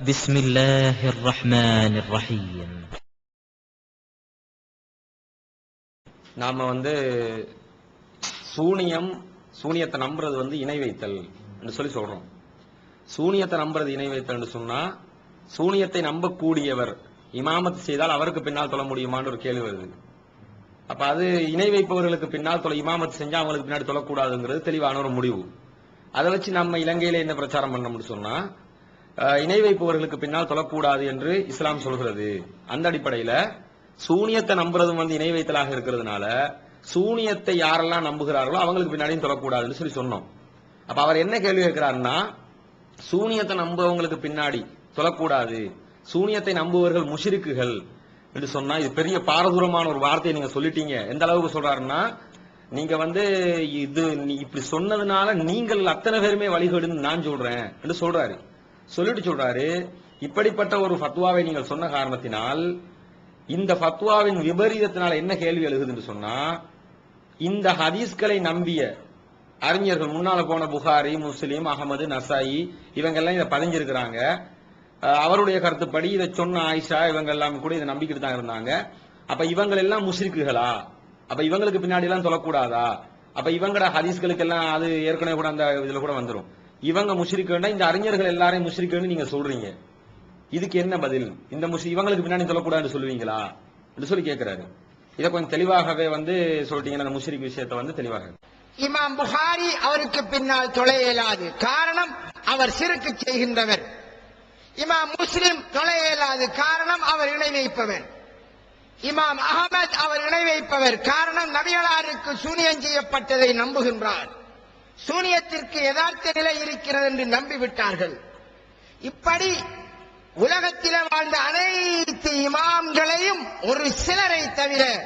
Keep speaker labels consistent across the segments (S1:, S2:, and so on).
S1: بسم الله الرحمن الرحيم
S2: நாம வந்து சூனியம் சூனியத்தை நம்புறது வந்து இணை வைத்தல் என்று சொல்லி சொல்றோம் சூனியத்தை நம்புறது இணை வைத்தல்னு சொன்னா சூனியத்தை நம்பக்கூடியவர் இமாமத் செய்தால் அவருக்கு பின்னால் தொழ முடியுமான்னு ஒரு கேள்வி வருது அப்ப அது இணை வைப்பவர்களுக்கு பின்னால் தொலை இமாமத் செஞ்சா அவங்களுக்கு பின்னாடி தொழக்கூடாதுங்கிறது தெளிவான ஒரு முடிவு அதை வச்சு நம்ம இலங்கையில என்ன பிரச்சாரம் பண்ணோம்னு சொன்னா அஹ், இணை வைப்பவர்களுக்கு பின்னால் தொழக்கூடாது என்று இஸ்லாம் சொல்கிறது. அந்த அடிப்படையில சூனியத்தை நம்புறதும் வந்து இணை வைத்தலாக இருக்கிறதுனால சூனியத்தை யாரெல்லாம் நம்புகிறார்களோ அவங்களுக்கு பின்னாடியும் தொழக்கூடாதுன்னு சொல்லி சொன்னோம். அப்ப அவர் என்ன கேள்வி கேட்கிறாருன்னா சூனியத்தை நம்புவவங்களுக்கு பின்னாடி தொழக்கூடாது சூனியத்தை நம்புவர்கள் முஷிருக்குகள் என்று சொன்னா இது பெரிய பாரதூரமான ஒரு வார்த்தையை நீங்க சொல்லிட்டீங்க. எந்த அளவுக்கு சொல்றாருன்னா நீங்க வந்து இது நீ இப்படி சொன்னதுனால நீங்கள் அத்தனை பேருமே வழிகடுன்னு நான் சொல்றேன் என்று சொல்றாரு. சொல்லிட்டு சொல்றாரு இப்படிப்பட்ட ஒரு ஃபத்வாவை நீங்கள் சொன்ன காரணத்தினால் இந்த ஃபத்வாவின் விபரீதத்தினால் என்ன கேள்வி எழுகுது என்று சொன்னா இந்த ஹதீஸ்களை நம்பிய அறிஞர்கள் முன்னால போன புகாரி முஸ்லீம் அகமது நசாயி இவங்கெல்லாம் இதை பதிஞ்சிருக்கிறாங்க. அவருடைய கருத்துப்படி இதை சொன்ன ஆயிஷா இவங்க எல்லாம் கூட இதை நம்பிக்கிட்டு தான் இருந்தாங்க. அப்ப இவங்க எல்லாம் முஸ்ரிக்குகளா அப்ப இவங்களுக்கு பின்னாடி எல்லாம் சொல்லக்கூடாதா? அப்ப இவங்கட ஹதீஸ்களுக்கு எல்லாம் அது ஏற்கனவே கூட அந்த இதுல கூட வந்துடும் இவங்க முஷ்ரிக்குன்னா இந்த அறிஞர்கள் எல்லாரையும் முஷ்ரிக்குன்னு நீங்க சொல்றீங்க. இதுக்கு என்ன பதில்? இந்த முஷ் இவங்களுக்கு பின்னாடி சொல்லக்கூடாதுன்னு சொல்லுவீங்களா? என்று சொல்லி கேட்கிறாரு இதை கொஞ்சம் தெளிவாகவே வந்து சொல்லிட்டீங்கன்னா அந்த முஷ்ரிக் விஷயத்தை வந்து தெளிவாக
S3: இமாம் புகாரி அவருக்கு பின்னால் தொலை இயலாது. காரணம் அவர் சிறுக்கு செய்கின்றவர். இமாம் முஸ்லிம் தொலை இயலாது. காரணம் அவர் இணை வைப்பவர். இமாம் அகமது அவர் இணை வைப்பவர். காரணம் நபிகளாருக்கு சூனியம் செய்யப்பட்டதை நம்புகின்றார். சூனியத்திற்கு யதார்த்த நிலை இருக்கிறது என்று நம்பிவிட்டார்கள். இப்படி உலகத்தில் வாழ்ந்த அனைத்து இமாம்களையும் ஒரு சிலரை தவிர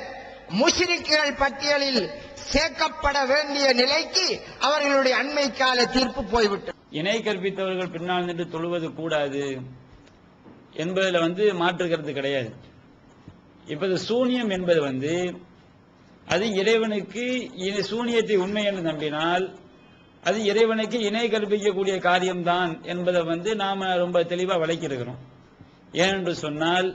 S3: முஷிரிக்குகள் பட்டியலில் சேர்க்கப்பட வேண்டிய நிலைக்கு அவர்களுடைய அண்மை கால தீர்ப்பு போய்விட்டது.
S4: இணை கற்பித்தவர்கள் பின்னால் நின்று தொழுவது கூடாது என்பதில் வந்து மாற்று கிடையாது. இப்போது சூனியம் என்பது வந்து அது இறைவனுக்கு இ- சூனியத்தை உண்மை என்று நம்பினால் அது இறைவனுக்கு இணை கற்பிக்கக்கூடிய காரியம்தான் என்பதை வந்து நாம ரொம்ப தெளிவா விளக்கியிருக்கிறோம். ஏனென்று சொன்னால்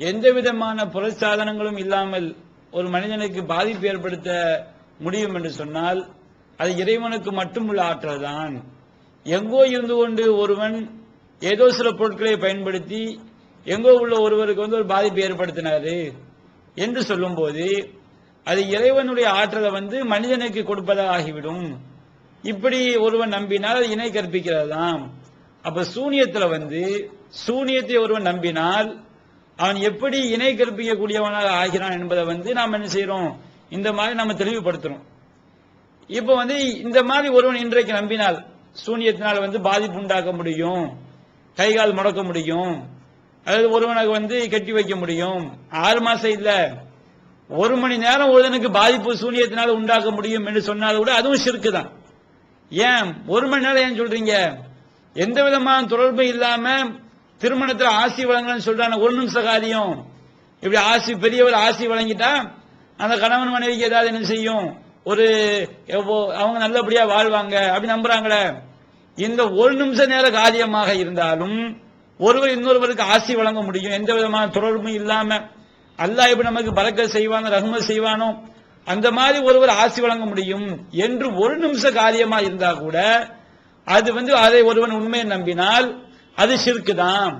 S4: எந்த விதமான புறச்சாதனங்களும் இல்லாமல் ஒரு மனிதனுக்கு பாதிப்பு ஏற்படுத்த முடியும் என்று சொன்னால் அது இறைவனுக்கு மட்டும் உள்ள ஆற்றல் தான் எங்கோ இருந்து கொண்டு ஒருவன் ஏதோ சில பொருட்களை பயன்படுத்தி எங்கோ உள்ள ஒருவருக்கு வந்து ஒரு பாதிப்பு ஏற்படுத்தினாரு என்று சொல்லும்போது அது இறைவனுடைய ஆற்றலை வந்து மனிதனுக்கு கொடுப்பதாக ஆகிவிடும். இப்படி ஒருவன் நம்பினால் அது இணை கற்பிக்கிறது தான் அப்ப சூனியத்துல வந்து சூனியத்தை ஒருவன் நம்பினால் அவன் எப்படி இணை கற்பிக்கக்கூடியவனாக ஆகிறான் என்பதை வந்து நாம் என்ன செய்யறோம் இந்த மாதிரி நம்ம தெளிவுபடுத்துறோம். இப்ப வந்து இந்த மாதிரி ஒருவன் இன்றைக்கு நம்பினால் சூனியத்தினால் வந்து பாதிப்பு உண்டாக்க முடியும் கை கால் முடக்க முடியும் அதாவது ஒருவனுக்கு வந்து கட்டி வைக்க முடியும். ஆறு மாசம் இல்ல ஒரு மணி நேரம் ஒருவனுக்கு பாதிப்பு சூனியத்தினால் உண்டாக்க முடியும் என்று சொன்னால் கூட அதுவும் சிறுக்கு தான் ஏன்? ஒரு மணி நேரம் ஏன் சொல்றீங்க? எந்த விதமான தொடர்பும் இல்லாம திருமணத்தில் ஆசி வழங்கலன்னு சொல்றாங்க ஒரு நிமிஷ காரியம். இப்படி ஆசி பெரியவர் ஆசி வழங்கிட்டா அந்த கணவன் மனைவிக்கு ஏதாவது என்ன செய்யும்? ஒரு எவ்வோ- அவங்க நல்லபடியா வாழ்வாங்க அப்படி நம்புறாங்களே. இந்த ஒரு நிமிஷ நேர காரியமாக இருந்தாலும் ஒருவர் இன்னொருவருக்கு ஆசி வழங்க முடியும். எந்த விதமான தொடர்பும் இல்லாம. அல்லாஹ் இப்ப நமக்கு பறக்க செய்வானோ ரஹ்மத் செய்வானோ அந்த மாதிரி ஒருவர் ஆசி வழங்க முடியும் என்று ஒரு நிமிஷ காரியமா இருந்தா கூட அது வந்து அதை ஒருவன் உண்மையை நம்பினால் அது சிறுக்கு தான்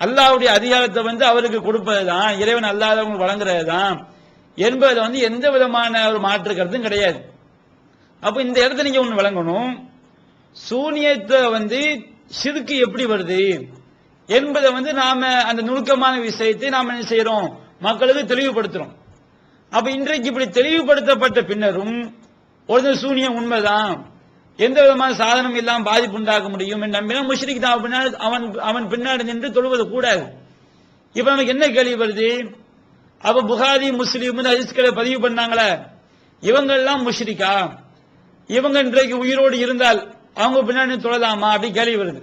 S4: அல்லாவுடைய அதிகாரத்தை வந்து அவருக்கு கொடுப்பது தான் இறைவன் அல்லாதவங்க வழங்குறது தான் என்பது வந்து எந்த விதமான ஒரு மாற்று கருத்தும் கிடையாது. அப்ப இந்த இடத்துல நீங்க ஒன்று வழங்கணும். சூனியத்தை வந்து சிறுக்கு எப்படி வருது என்பதை வந்து நாம அந்த நுணுக்கமான விஷயத்தை நாம என்ன செய்யறோம்? மக்களுக்கு தெளிவுபடுத்துறோம். அப்ப இன்றைக்கு இப்படி தெளிவுபடுத்தப்பட்ட பின்னரும் ஒரு சூனியம் உண்மைதான். எந்த விதமான சாதனம் இல்லாம பாதிப்பு உண்டாக்க முடியும் என்று நம்பினா முஷ்ரிக் தான் பின்னாடி அவன் அவன் பின்னாடி நின்று தொழுவது கூடாது. இப்ப நமக்கு என்ன கேள்வி வருது? அப்ப புகாரி முஸ்லீம் ஹதீஸ்களை பதிவு பண்ணாங்களே. இவங்க எல்லாம் முஷ்ரிக்கா? இவங்க இன்றைக்கு உயிரோடு இருந்தால் அவங்க பின்னாடி தொழலாமா? அப்படி கேள்வி வருது.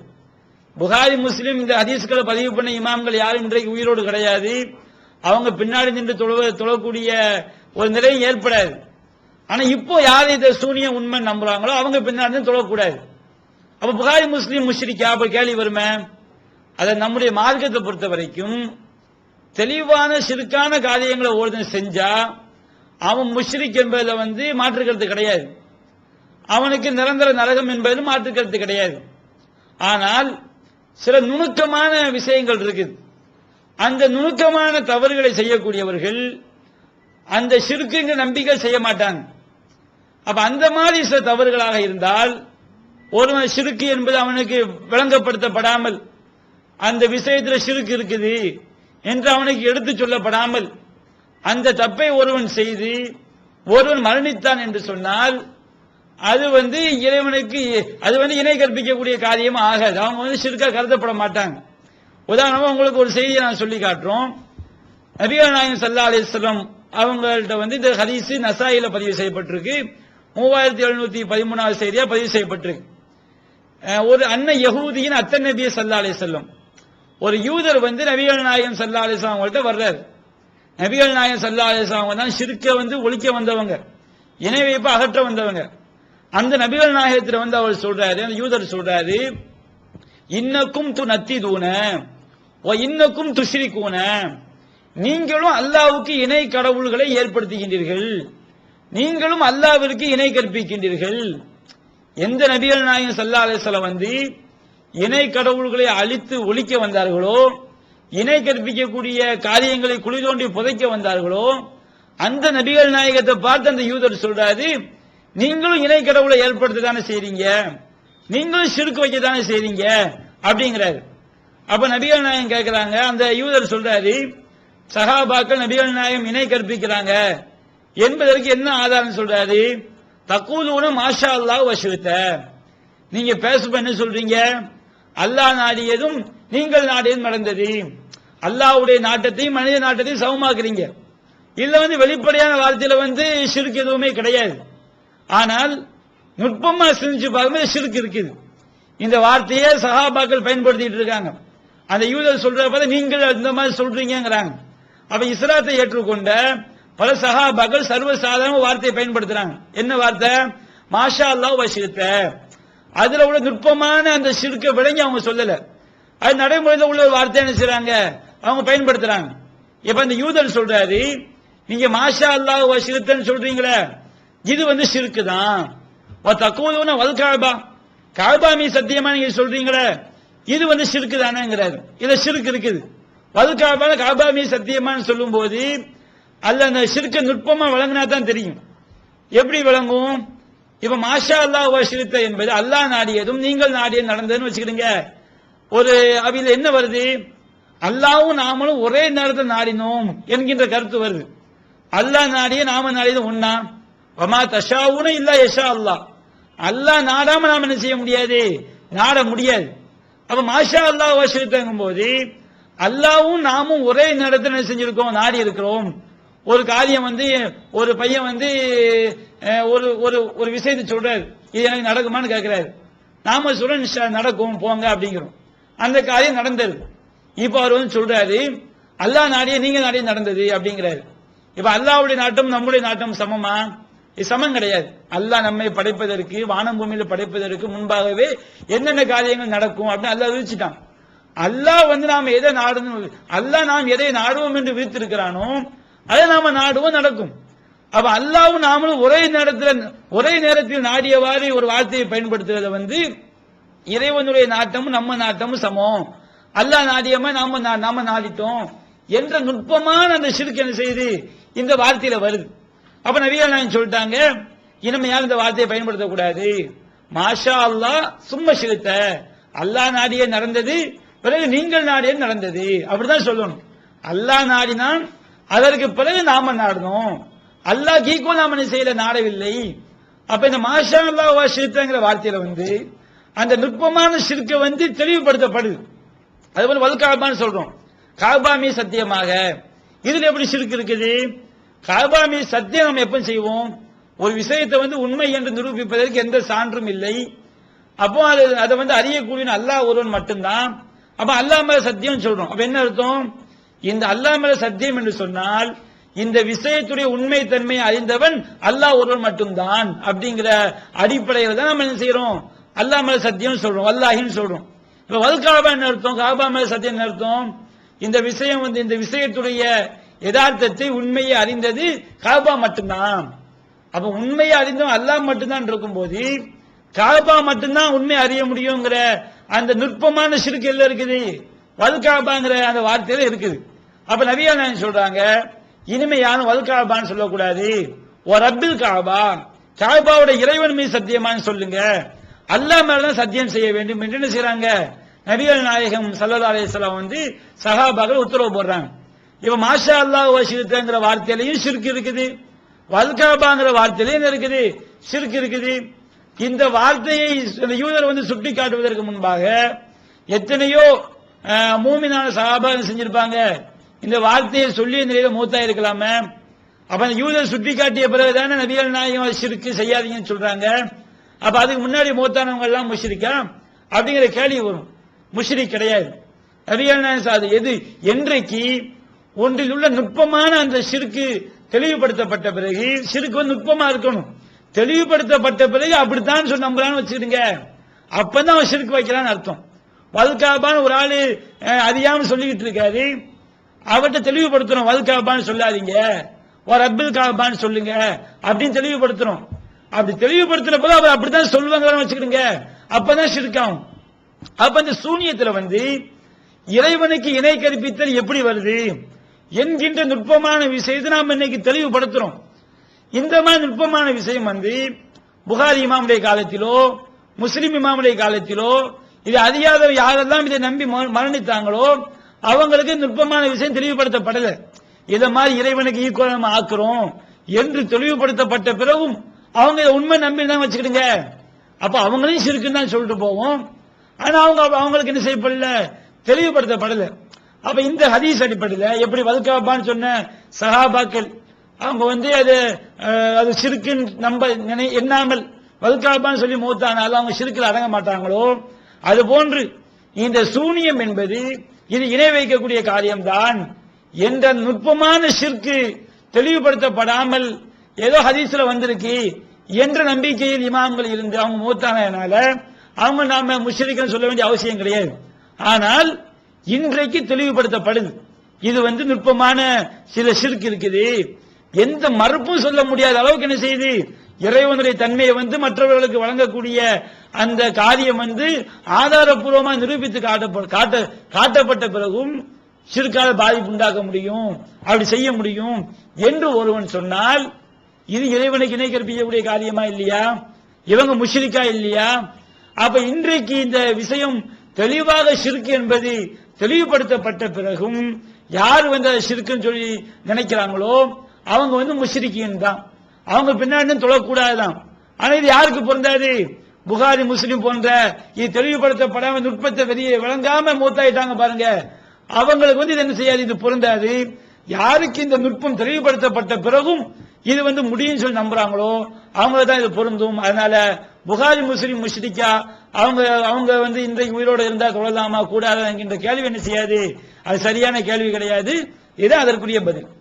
S4: புகாரி முஸ்லீம் இந்த ஹதீஸ்களை பதிவு பண்ண இமாம்கள் யாரும் இன்றைக்கு உயிரோடு கிடையாது. அவங்க பின்னாடி நின்று தொழுவ தொழக்கூடிய ஒரு நிலை ஏற்படாது. ஆனா இப்போ யார் இதை சூனிய உண்மை நம்புறாங்களோ அவங்க பின்னாடி தொழக்கூடாது. அப்ப புகாரி முஸ்லீம் முஷ்ரிக்கா அப்ப கேள்வி வருமே? அதை நம்முடைய மார்க்கத்தை பொறுத்த வரைக்கும் தெளிவான சிறுக்கான காரியங்களை ஒருத்தன் செஞ்சா அவன் முஷ்ரிக் என்பதில் வந்து மாற்றுக்கிறது கிடையாது. அவனுக்கு நிரந்தர நரகம் என்பதிலும் மாற்றுக்கிறது கிடையாது. ஆனால் சில நுணுக்கமான விஷயங்கள் இருக்குது. அந்த நுணுக்கமான தவறுகளை செய்யக்கூடியவர்கள் அந்த சிறுக்குங்க நம்பிக்கை செய்ய மாட்டாங்க. அப்ப அந்த மாதிரி சில தவறுகளாக இருந்தால் ஒருவன் சிறுக்கு என்பது அவனுக்கு விளங்கப்படுத்தப்படாமல் அந்த விஷயத்தில் சிறுக்கு இருக்குது என்று அவனுக்கு எடுத்து சொல்லப்படாமல் அந்த தப்பை ஒருவன் செய்து ஒருவன் மரணித்தான் என்று சொன்னால் அது வந்து இறைவனுக்கு அது வந்து இணை கற்பிக்கக்கூடிய காரியம் ஆகாது. அவங்க வந்து சிறுக்கா கருதப்பட மாட்டாங்க. உதாரணமாக உங்களுக்கு ஒரு செய்தியை நான் சொல்லி காட்டுறோம். நபிகள் நாயகம் சல்லா அலிஸ்லாம் அவங்கள்ட்ட வந்து இந்த ஹதீஸ் நசாயில பதிவு செய்யப்பட்டிருக்கு. மூவாயிரத்தி எழுநூத்தி பதிமூணாவது செய்தியா பதிவு செய்யப்பட்டிருக்கு. ஒரு அன்ன யகூதியின் அத்தன் நபிய சல்லா அலிஸ்லாம் ஒரு யூதர் வந்து நபிகள் நாயகம் சல்லா அலிஸ்லாம் அவங்கள்ட்ட வர்றாரு. நபிகள் நாயகம் சல்லா அலிஸ்லாம் அவங்க தான் சிறுக்க வந்து ஒழிக்க வந்தவங்க. இணை வைப்பு அகற்ற வந்தவங்க. அந்த நபிகள் நாயகத்தில் வந்து அவர் சொல்றாரு அந்த யூதர் சொல்றாரு இன்னக்கும் து நத்தி தூண ஓ இன்னக்கும் துஷ்ரிக்கூன நீங்களும் அல்லாவுக்கு இணை கடவுள்களை ஏற்படுத்துகின்றீர்கள். நீங்களும் அல்லாவிற்கு இணை கற்பிக்கின்றீர்கள். எந்த நபிகள் நாயகம் சல்லா அலிஸ்லாம் வந்து இணை கடவுள்களை அழித்து ஒழிக்க வந்தார்களோ இணை கற்பிக்கக்கூடிய காரியங்களை குழி தோண்டி புதைக்க வந்தார்களோ அந்த நபிகள் நாயகத்தை பார்த்து அந்த யூதர் சொல்றாரு நீங்களும் இணை கடவுளை ஏற்படுத்த தானே செய்றீங்க? நீங்களும் சிறுக்கு வைக்க தானே செய்றீங்க? அப்படிங்கிறாரு. அப்ப நபிகள் நாயகம் கேட்கிறாங்க அந்த யூதர் சொல்றாரு சகாபாக்கள் நபிகள் நாயகம் இணை கற்பிக்கிறாங்க. என்பதற்கு என்ன ஆதாரம் சொல்றாரு? தக்கூலூன மாஷா அல்லாஹ் வசுத்த நீங்க பேசும்போது என்ன சொல்றீங்க? அல்லாஹ் நாடியதும் நீங்கள் நாடியதும் நடந்தது அல்லாவுடைய நாட்டத்தையும் மனித நாட்டத்தையும் சமமாக்குறீங்க. இதுல வந்து வெளிப்படையான வார்த்தையில வந்து சிறுக்கு எதுவுமே கிடையாது. ஆனால் நுட்பமா சிந்திச்சு பார்க்கும்போது சிறுக்கு இருக்குது. இந்த வார்த்தையே சஹாபாக்கள் பயன்படுத்திட்டு இருக்காங்க. அந்த யூதர் சொல்ற பார்த்து நீங்கள் இந்த மாதிரி சொல்றீங்கிறாங்க அப்ப இஸ்லாத்தை ஏற்றுக்கொண்ட பல சஹாபாக்கள் சர்வசாதாரண வார்த்தையை பயன்படுத்துறாங்க. என்ன வார்த்தை? மாஷா அல்லாஹ் வசித்த அதுல உள்ள நுட்பமான அந்த சிறுக்க விளங்கி அவங்க சொல்லல. அது நடைமுறையில் உள்ள ஒரு வார்த்தை என்ன செய்றாங்க? அவங்க பயன்படுத்துறாங்க. இப்ப அந்த யூதர் சொல்றாரு நீங்க மாஷா அல்லாஹ் வசித்தன்னு சொல்றீங்களே இது வந்து சிறுக்கு தான் தக்குவதுன வல் காபா. காபா மீ சத்தியமா நீங்க சொல்றீங்களே? இது வந்து சிறுக்கு தானேங்கிறாரு. இதுல சிறுக்கு இருக்குது. வல் காபா காபா மீ சத்தியமான்னு சொல்லும் போது அல்ல அந்த சிறுக்க நுட்பமா விளங்கினா தான் தெரியும். எப்படி விளங்கும் இப்ப மாஷா அல்லாஹ் வசித்த என்பது அல்லாஹ் நாடியதும் நீங்கள் நாடியதும் நடந்ததுன்னு வச்சுக்கிடுங்க. ஒரு அவையில் என்ன வருது? அல்லாவும் நாமளும் ஒரே நேரத்தில் நாடினோம் என்கின்ற கருத்து வருது. அல்லாஹ் நாடிய நாம நாடியது ஒன்னா வமா தஷாவுன்னு இல்ல யஷா அல்லாஹ் அல்லாஹ் நாடாம நாம என்ன செய்ய முடியாது? நாட முடியாது. அப்ப மாஷா அல்லாஹ் வசித்தங்கும் போது அல்லாவும் நாமும் ஒரே நேரத்தில் என்ன செஞ்சிருக்கோம்? நாடி இருக்கிறோம். ஒரு காரியம் வந்து ஒரு பையன் வந்து ஒரு ஒரு ஒரு விஷயத்தை சொல்றாரு. இது எனக்கு நடக்குமான்னு கேட்கிறாரு நாம சொல்ற நடக்கும் போங்க அப்படிங்கிறோம். அந்த காரியம் நடந்தது. இப்ப அவர் வந்து சொல்றாரு அல்லாஹ் நாடிய நீங்க நாடிய நடந்தது அப்படிங்கிறாரு. இப்ப அல்லாவுடைய நாட்டம் நம்முடைய நாட்டம் சமமா? சமம் கிடையாது. அல்லாஹ் நம்மை படைப்பதற்கு வானம் பூமியில படைப்பதற்கு முன்பாகவே என்னென்ன காரியங்கள் நடக்கும் அப்படின்னு அல்லாஹ் விரிச்சிட்டான் அல்லாஹ் வந்து நாம் எதை நாடணும் அல்லாஹ் நாம் எதை நாடுவோம் என்று விரித்திருக்கிறானோ அதை நாம நாடுவோம் நடக்கும். அப்ப அல்லாவும் நாமளும் ஒரே நேரத்தில் ஒரே நேரத்தில் நாடியவாறு ஒரு வார்த்தையை பயன்படுத்துறத வந்து இறைவனுடைய நாட்டமும் நம்ம நாட்டமும் சமம். அல்லாஹ் நாடியமா நாம நா- நாம நாடிட்டோம் என்ற நுட்பமான அந்த சிறுக்கு என்ன செய்து இந்த வார்த்தையில வருது. அப்ப நபியா சொல்லிட்டாங்க இனிமே இந்த வார்த்தையை பயன்படுத்தக்கூடாது. மாஷா அல்லாஹ் சும்மா சிறுத்த அல்லாஹ் நாடியே நடந்தது பிறகு நீங்கள் நாடியே நடந்தது. அப்படிதான் சொல்லணும். அல்லாஹ் நாடினான் அதற்கு பிறகு நாம நாடணும். அல்லாஹ் ஈக்குவல் நாம செய்யல? நாடவில்லை. அப்ப இந்த மாஷா அல்லாஹ் சிறுத்தங்கிற வார்த்தையில வந்து அந்த நுட்பமான சிறுக்க வந்து தெளிவுபடுத்தப்படுது அதுபோல் வல் காபான்னு சொல்றோம். காபாமி சத்தியமாக. இதுல எப்படி சிறுக்கு இருக்குது? காபாமி சத்தியம் நம்ம எப்ப செய்வோம்? ஒரு விஷயத்தை வந்து உண்மை என்று நிரூபிப்பதற்கு எந்த சான்றும் இல்லை. அப்போ அது அதை வந்து அறியக்கூடிய அல்லாஹ் ஒருவன் மட்டும்தான். அப்ப அல்லாஹ் மேல சத்தியம் சொல்றோம். அப்ப என்ன அர்த்தம்? இந்த அல்லாஹ் மேல சத்தியம் என்று சொன்னால் இந்த விஷயத்துடைய உண்மை தன்மையை அறிந்தவன் அல்லாஹ் ஒருவன் மட்டும்தான் அப்படிங்கிற அடிப்படையில் தான் நம்ம என்ன செய்யறோம்? அல்லாஹ் மேல சத்தியம் சொல்றோம். அல்லாஹின்னு சொல்றோம். இப்ப வல் காபா என்ன அர்த்தம்? காபா மேல சத்தியம் என்ன அர்த்தம்? இந்த விஷயம் வந்து இந்த விஷயத்துடைய யதார்த்தத்தை உண்மையை அறிந்தது காபா மட்டும்தான். அப்ப உண்மையை அறிந்தோம் அல்லாஹ் மட்டும்தான் இருக்கும்போது காபா மட்டும்தான் உண்மை அறிய முடியுங்கிற அந்த நுட்பமான சிறுக்கு எல்லாம் இருக்குது? வல்காபாங்கிற அந்த வார்த்தையில இருக்குது. அப்ப நபியா நான் சொல்றாங்க? இனிமே யாரும் சொல்லக்கூடாது. ஒரு ரப்பில் காபா காபாவோட இறைவன் மீது சத்தியமான்னு சொல்லுங்க. அல்லா மேலதான் சத்தியம் செய்ய வேண்டும் என்று என்ன செய்யறாங்க நபிகள் நாயகம் சல்லா அலைஹி வந்து சகாபாக உத்தரவு போடுறாங்க. இப்ப மாஷா அல்லாஹ் வசித்தங்கிற வார்த்தையிலையும் சிறுக்கு இருக்குது. வல்காபாங்கிற வார்த்தையிலையும் இருக்குது. சிறுக்கு இருக்குது. இந்த வார்த்தையை இந்த யூதர் வந்து சுட்டி காட்டுவதற்கு முன்பாக எத்தனையோ மூமினான சகாபாகம் செஞ்சிருப்பாங்க. இந்த வார்த்தையை சொல்லிய நிலையில மூத்தா இருக்கலாமே. அப்ப அந்த யூதர் சுட்டி காட்டிய பிறகுதானே நபிகள் நாயகம் சிறுக்கு செய்யாதீங்கன்னு சொல்றாங்க. அப்ப அதுக்கு முன்னாடி மூத்தானவங்க எல்லாம் முஷிரிக்கா? அப்படிங்கிற கேள்வி வரும். முஷிரி கிடையாது. நபிகள் நாயகம் சாது எது? என்றைக்கு ஒன்றில் உள்ள நுட்பமான அந்த சிறுக்கு தெளிவுபடுத்தப்பட்ட பிறகு சிறுக்கு வந்து நுட்பமா இருக்கணும். தெளிவுபடுத்தப்பட்ட பிறகு அப்படித்தான் சொல்லி நம்புறான்னு வச்சுக்கிடுங்க. அப்பதான் அவன் சிறுக்கு வைக்கிறான்னு அர்த்தம். வல்காபான்னு ஒரு ஆளு அறியாம சொல்லிக்கிட்டு இருக்காரு. அவர்கிட்ட தெளிவுபடுத்தணும் வல்காபான்னு சொல்லாதீங்க. ஒரு அப்துல் காபான்னு சொல்லுங்க. அப்படின்னு தெளிவுபடுத்தணும். அப்படி தெளிவுபடுத்தின போது அவர் அப்படித்தான் சொல்லுவாங்கன்னு வச்சுக்கிடுங்க. அப்பதான் சிறுக்காகும். அப்ப இந்த சூனியத்துல வந்து இறைவனுக்கு இணை கற்பித்தல் எப்படி வருது? என்கின்ற நுட்பமான விஷயத்தை நாம் இன்னைக்கு தெளிவுபடுத்துறோம். இந்த மாதிரி நுட்பமான விஷயம் வந்து புகாரி இமாமுடைய காலத்திலோ முஸ்லிம் இமாமுடைய காலத்திலோ இது அறியாத யாரெல்லாம் இதை நம்பி ம- மரணித்தாங்களோ அவங்களுக்கு நுட்பமான விஷயம் தெளிவுபடுத்தப்படல. இதை மாதிரி இறைவனுக்கு ஈக்குவல் நம்ம ஆக்குறோம் என்று தெளிவுபடுத்தப்பட்ட பிறகும் அவங்க இதை உண்மை நம்பி தான் வச்சுக்கிடுங்க. அப்ப அவங்களையும் சிறுக்குன்னு தான் சொல்லிட்டு போவோம். ஆனா அவங்க அவங்களுக்கு என்ன செய்யப்படல? தெளிவுபடுத்தப்படலை. அப்ப இந்த ஹதீஸ் அடிப்படையில் எப்படி வதுக்காப்பான்னு சொன்ன சஹாபாக்கள் அவங்க வந்து அது அது சிறுக்குன்னு நம்ப நினை எண்ணாமல் வதுக்காப்பான்னு சொல்லி மூத்தானாலும் அவங்க சிறுக்கில் அடங்க மாட்டாங்களோ அது போன்று இந்த சூனியம் என்பது இது இணை வைக்கக்கூடிய காரியம்தான் என்ற நுட்பமான சிற்கு தெளிவுபடுத்தப்படாமல் ஏதோ ஹதீஸ்ல வந்திருக்கு என்ற நம்பிக்கையில் இமாம்கள் இருந்து அவங்க மூத்தானதுனால அவங்க நாம முஷரிக்கன்னு சொல்ல வேண்டிய அவசியம் கிடையாது. ஆனால் இன்றைக்கு தெளிவுபடுத்தப்படுது. இது வந்து நுட்பமான சில சிறுக்கு இருக்குது. எந்த மறுப்பும் சொல்ல முடியாத அளவுக்கு என்ன செய்யுது? இறைவனுடைய தன்மையை வந்து மற்றவர்களுக்கு வழங்கக்கூடிய அந்த காரியம் வந்து ஆதாரபூர்வமாக நிரூபித்து காட்ட காட்ட காட்டப்பட்ட பிறகும் சிறுக்கால பாதிப்பு உண்டாக்க முடியும். அப்படி செய்ய முடியும் என்று ஒருவன் சொன்னால் இது இறைவனுக்கு இணை கற்பிக்கக்கூடிய காரியமா இல்லையா? இவங்க முஷ்ரிக்கா இல்லையா? அப்ப இன்றைக்கு இந்த விஷயம் தெளிவாக சிறுக்கு என்பது தெளிவுபடுத்தப்பட்ட பிறகும் யார் வந்து அதை சிறுக்குன்னு சொல்லி நினைக்கிறாங்களோ அவங்க வந்து முஷிரிக்கின் தான். அவங்க பின்னாடி தொழக்கூடாதுதான். ஆனால் இது யாருக்கு பொருந்தாது? புகாரி முஸ்லீம் போன்ற இது தெளிவுபடுத்தப்படாம நுட்பத்தை வெளியே விளங்காம மூத்தாயிட்டாங்க பாருங்க. அவங்களுக்கு வந்து இது என்ன செய்யாது? இது பொருந்தாது. யாருக்கு இந்த நுட்பம் தெளிவுபடுத்தப்பட்ட பிறகும் இது வந்து முடியும்னு சொல்லி நம்புறாங்களோ அவங்க தான் இது பொருந்தும். அதனால புகாரி முஸ்லீம் முஷ்ரிக்கா அவங்க அவங்க வந்து இன்றைக்கு உயிரோடு இருந்தால் கொள்ளலாமா கூடாதா என்கின்ற கேள்வி என்ன செய்யாது? அது சரியான கேள்வி கிடையாது. இது அதற்குரிய பதில்.